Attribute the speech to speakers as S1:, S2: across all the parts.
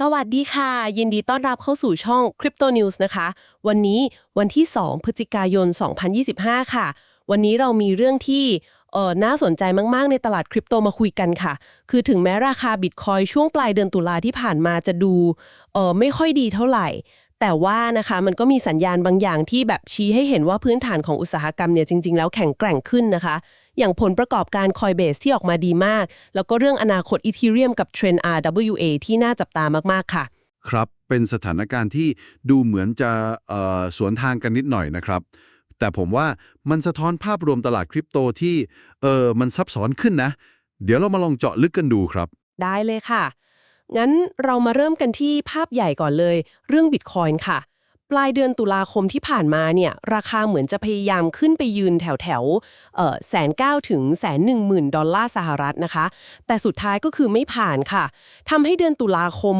S1: สวัสดีค่ะ ยินดีต้อนรับเข้าสู่ช่อง Crypto News นะคะ วันนี้วันที่ 2 พฤศจิกายน 2025 ค่ะ วันนี้เรามีเรื่องที่เออน่าสนใจมาก ๆ ในตลาดคริปโตมาคุยกันค่ะ คือถึงแม้ราคาบิตคอยช่วงปลายเดือนตุลาที่ผ่านมาจะดูเออไม่ค่อยดีเท่าไหร่ แต่ว่านะคะมันก็มีสัญญาณบางอย่างที่แบบชี้ให้เห็นว่าพื้นฐานของอุตสาหกรรมเนี่ยจริง ๆ แล้วแข็งแกร่งขึ้นนะคะ อย่างผลประกอบการ Coinbase ที่ออกมาดีมาก แล้วก็เรื่องอนาคต Ethereum กับเทรนด์ RWA ที่น่าจับตามากๆค่ะ
S2: ครับเป็นสถานการณ์ที่ดูเหมือนจะเอ่อสวนทางกันนิดหน่อยนะครับ แต่ผมว่ามันสะท้อนภาพรวมตลาดคริปโตที่เออมันซับซ้อนขึ้นนะ เดี๋ยวเรามาลองเจาะลึกกันดูครับ
S1: ได้เลยค่ะ งั้นเรามาเริ่มกันที่ภาพใหญ่ก่อนเลย เรื่องบิตคอยน์ค่ะป ลายเดือนตุลาคมที่ผ่านมาเนี่ยราคาเหมือนจะพยายามขึ้นไปยืนแถวแถวแสนเก้าถึงแสนหนึ่งหมื่นดอลลาร์สหรัฐนะคะ แต่สุดท้ายก็คือไม่ผ่านค่ะทำให้เดือนตุลาคม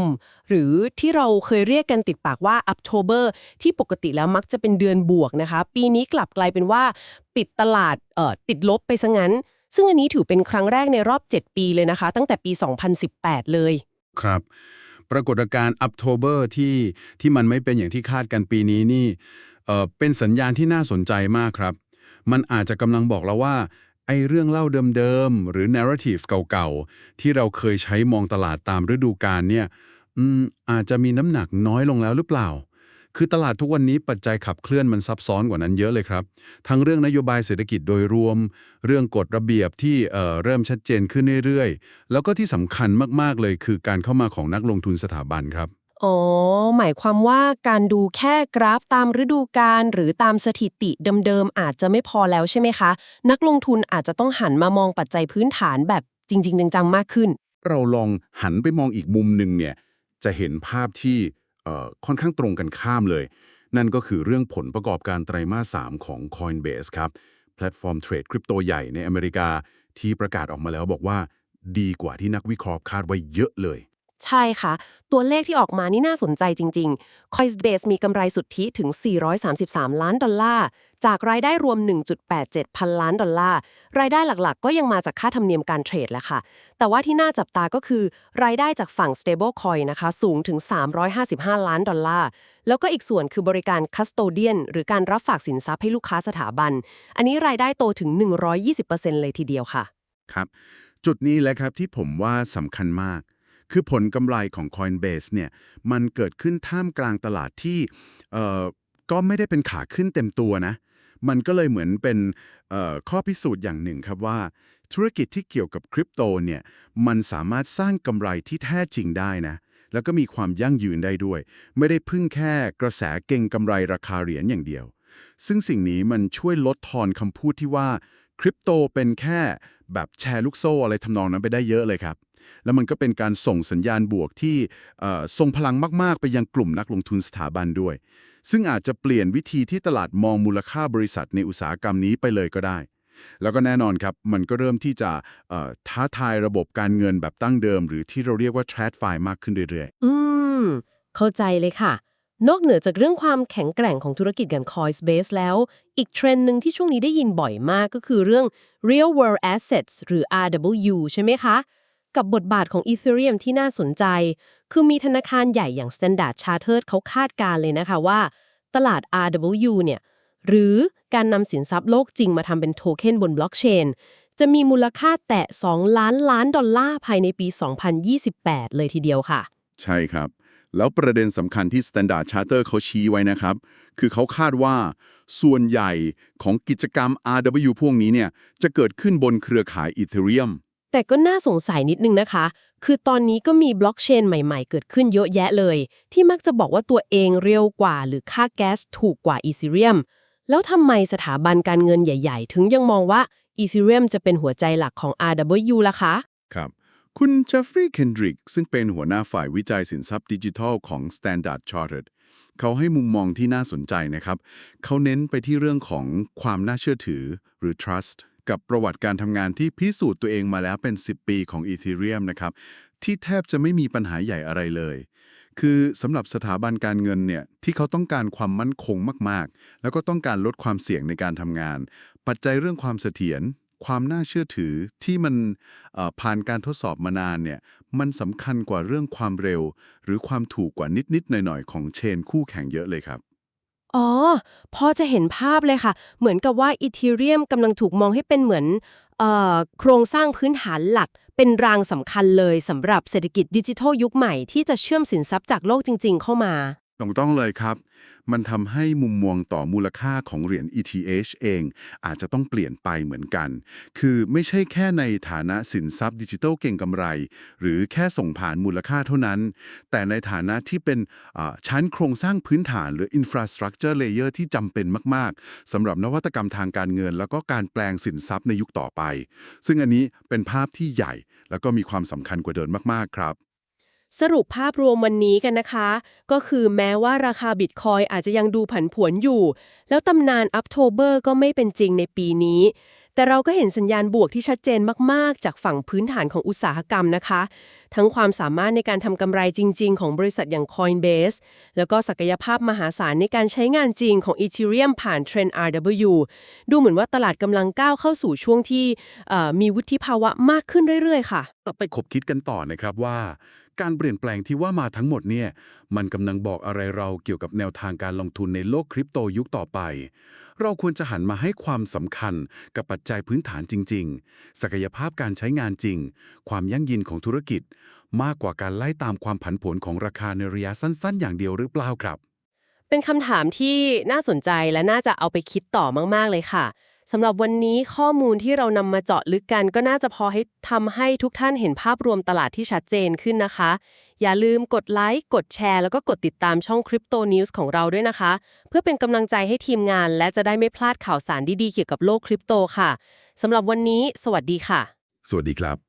S1: หรือที่เราเคยเรียกกันติดปากว่า October ที่ปกติแล้วมักจะเป็นเดือนบวกนะคะ ปีนี้กลับกลายเป็นว่า ปิดตลาดติดลบไปซะงั้น ซึ่งอันนี้ถือเป็นครั้งแรกในรอบ 7 ปีเลยนะคะ ตั้งแต่ปี 2018 เลย
S3: ครับ ปรากฏการณ์อัปโทเบอร์ที่ที่มันไม่เป็นอย่างที่คาดกันปีนี้นี่เอ่อเป็นสัญญาณที่น่าสนใจมากครับ มันอาจจะกำลังบอกเราว่าไอ้เรื่องเล่าเดิมๆ หรือ narrative เก่าๆ ที่เราเคยใช้มองตลาดตามฤดูกาลเนี่ยอืมอาจจะมีน้ำหนักน้อยลงแล้วหรือเปล่า คือตลาดทุกวันนี้ปัจจัยขับเคลื่อนมันซับซ้อนกว่านั้นเยอะเลยครับ ทั้งเรื่องนโยบายเศรษฐกิจโดยรวม เรื่องกฎระเบียบที่เอ่อเริ่มชัดเจนขึ้นเรื่อยๆ แล้วก็ที่สำคัญมากๆเลยคือการเข้ามาของนักลงทุนสถาบันครับ
S1: อ๋อ หมายความว่าการดูแค่กราฟตามฤดูกาลหรือตามสถิติเดิมๆอาจจะไม่พอแล้วใช่ไหมคะ นักลงทุนอาจจะต้องหันมามองปัจจัยพื้นฐานแบบจริง ๆ จังๆมากขึ้น
S3: เราลองหันไปมองอีกมุมหนึ่งเนี่ยจะเห็นภาพที่เอ่อ ค่อนข้างตรงกันข้ามเลย นั่นก็คือเรื่องผลประกอบการไตรมาส 3 ของ Coinbase ครับ แพลตฟอร์มเทรดคริปโตใหญ่ในอเมริกาที่ประกาศออกมาแล้วบอกว่า ดีกว่าที่นักวิเคราะห์คาดไว้เยอะเลย
S1: ใช่ค่ะ ตัวเลขที่ออกมานี่น่าสนใจจริง ๆ Coinbase มีกำไรสุทธิถึง 433 ล้านดอลลาร์ จากรายได้รวม 1.87 พันล้านดอลลาร์ รายได้หลักๆ ก็ยังมาจากค่าธรรมเนียมการเทรดแหละค่ะ แต่ว่าที่น่าจับตาก็คือ รายได้จากฝั่ง stablecoin นะคะ สูงถึง 355 ล้านดอลลาร์ แล้วก็อีกส่วนคือบริการ custodian หรือการรับฝากสินทรัพย์ให้ลูกค้าสถาบัน อันนี้รายได้โตถึง 120%เลยทีเดียวค่ะ
S3: ครับ จุดนี้แหละครับที่ผมว่าสำคัญมาก คือผลกำไรของ Coinbase เนี่ยมันเกิดขึ้นท่ามกลางตลาดที่เอ่อก็ไม่ได้เป็นขาขึ้นเต็มตัวนะ มันก็เลยเหมือนเป็นข้อพิสูจน์อย่างหนึ่งครับว่า ธุรกิจที่เกี่ยวกับคริปโตเนี่ยมันสามารถสร้างกำไรที่แท้จริงได้นะแล้วก็มีความยั่งยืนได้ด้วย ไม่ได้พึ่งแค่กระแสเก่งกำไรราคาเหรียญอย่างเดียว ซึ่งสิ่งนี้มันช่วยลดทอนคำพูดที่ว่าคริปโตเป็นแค่แบบแชร์ลูกโซ่อะไรทำนองนั้นไปได้เยอะเลยครับ แล้วมันก็เป็นการส่งสัญญาณบวกที่เอ่อทรงพลังมากๆ ไปยังกลุ่มนักลงทุนสถาบันด้วย ซึ่งอาจจะเปลี่ยนวิธีที่ตลาดมองมูลค่าบริษัทในอุตสาหกรรมนี้ไปเลยก็ได้ แล้วก็แน่นอนครับ มันก็เริ่มที่จะท้าทายระบบการเงินแบบตั้งเดิม หรือที่เราเรียกว่า TradFi มากขึ้นเรื่อย
S1: อืม เข้าใจเลยค่ะนอกเหนือจากเรื่องความแข็งแกร่งของธุรกิจอย่าง Coinbase แล้ว อีกเทรนด์หนึ่งที่ช่วงนี้ได้ยินบ่อยมากก็คือเรื่อง real world assets หรือ RWU ใช่ไหมคะ กับบทบาทของ Ethereum ที่น่าสนใจ คือมีธนาคารใหญ่อย่าง Standard Chartered เขาคาดการเลยนะคะว่า ตลาด RWU เนี่ย หรือการนำสินทรัพย์โลกจริงมาทำเป็นโทเค็นบนบล็อกเชนจะมีมูลค่าแตะ 2 ล้านล้านดอลลาร์ภายในปี 2028 เลยทีเดียวค่ะ
S3: ใช่ครับ แล้วประเด็นสำคัญที่ Standard Charter เขาชี้ไว้นะครับ คือเขาคาดว่า ส่วนใหญ่ของกิจกรรม RW พวกนี้เนี่ย จะเกิดขึ้นบนเครือข่าย Ethereum
S1: แต่ก็น่าสงสัยนิดนึงนะคะ คือตอนนี้ก็มีบล็อกเชนใหม่ๆ เกิดขึ้นเยอะแยะเลย ที่มักจะบอกว่าตัวเองเร็วกว่า หรือค่าแก๊สถูกกว่า Ethereum แล้วทำไมสถาบันการเงินใหญ่ ๆ ถึงยังมองว่า Ethereum จะเป็นหัวใจหลักของ RWU ล่ะคะ
S3: ครับ คุณเจฟฟรีย์เคนดริกซึ่งเป็นหัวหน้าฝ่ายวิจัยสินทรัพย์ดิจิทัลของ Standard Chartered เขาให้มุมมองที่น่าสนใจนะครับ เขาเน้นไปที่เรื่องของความน่าเชื่อถือหรือ trust กับประวัติการทำงานที่พิสูจน์ตัวเองมาแล้วเป็น 10 ปีของ Ethereum นะครับ ที่แทบจะไม่มีปัญหาใหญ่อะไรเลย คือสำหรับสถาบันการเงินเนี่ยที่เขาต้องการความมั่นคงมากๆ แล้วก็ต้องการลดความเสี่ยงในการทำงาน ปัจจัยเรื่องความเสถียรความน่าเชื่อถือที่มันผ่านการทดสอบมานานเนี่ยมันสำคัญกว่าเรื่องความเร็ว หรือความถูกกว่านิดๆหน่อยๆ ของเชนคู่แข่งเยอะเลยครับ
S1: อ๋อ พอจะเห็นภาพเลยค่ะ เหมือนกับว่าอีเทเรียมกำลังถูกมองให้เป็นเหมือนโครงสร้างพื้นฐานหลัก เป็นรางสำคัญเลยสำหรับเศรษฐกิจดิจิทัลยุคใหม่ที่จะเชื่อมสินทรัพย์จากโลกจริง ๆ เข้ามา
S3: ต้องต้องเลยครับ มันทำให้มุมมองต่อมูลค่าของเหรียญ ETH เอง อาจจะต้องเปลี่ยนไปเหมือนกัน คือไม่ใช่แค่ในฐานะสินทรัพย์ดิจิทัลเก่งกำไร หรือแค่ส่งผ่านมูลค่าเท่านั้น แต่ในฐานะที่เป็นชั้นโครงสร้างพื้นฐานหรือ infrastructure layer ที่จำเป็นมาก ๆสำหรับนวัตกรรมทางการเงิน แล้วก็การแปลงสินทรัพย์ในยุคต่อไป ซึ่งอันนี้เป็นภาพที่ใหญ่ แล้วก็มีความสำคัญกว่าเดิมมาก ๆ ครับ
S1: สรุปภาพรวมวันนี้กันนะคะ ก็คือแม้ว่าราคาบิตคอยอาจจะยังดูผันผวนอยู่ แล้วตำนานอัปโทเบอร์ก็ไม่เป็นจริงในปีนี้ แต่เราก็เห็นสัญญาณบวกที่ชัดเจนมากๆ จากฝั่งพื้นฐานของอุตสาหกรรมนะคะ ทั้งความสามารถในการทำกำไรจริง ๆ ของบริษัทอย่าง Coinbase แล้วก็ศักยภาพมหาศาลในการใช้งานจริงของ Ethereum ผ่านเทรนด์ RW ดูเหมือนว่าตลาดกำลังก้าวเข้าสู่ช่วงที่มีวุฒิภาวะมากขึ้นเรื่อยๆ ค่ะ
S3: ไปขบคิดกันต่อนะครับว่า การเปลี่ยนแปลงที่ว่ามาทั้งหมดเนี่ย มันกำลังบอกอะไรเราเกี่ยวกับแนวทางการลงทุนในโลกคริปโตยุคต่อไป เราควรจะหันมาให้ความสำคัญกับปัจจัยพื้นฐานจริง ๆ ศักยภาพการใช้งานจริง ความยั่งยืนของธุรกิจ มากกว่าการไล่ตามความผันผวนของราคาในระยะสั้น ๆ อย่างเดียวหรือเปล่าครับ
S1: เป็นคำถามที่น่าสนใจและน่าจะเอาไปคิดต่อมาก ๆ เลยค่ะ สำหรับวันนี้ข้อมูลที่เรานำมาเจาะลึกกัน ก็น่าจะพอให้ทำให้ทุกท่านเห็นภาพรวมตลาดที่ชัดเจนขึ้นนะคะ อย่าลืมกดไลค์ กดแชร์ แล้วก็กดติดตามช่อง Crypto News ของเราด้วยนะคะ เพื่อเป็นกำลังใจให้ทีมงาน และจะได้ไม่พลาดข่าวสารดีๆเกี่ยวกับโลกคริปโตค่ะสำหรับวันนี้ สวัสดีค่ะ
S3: สวัสดีครับ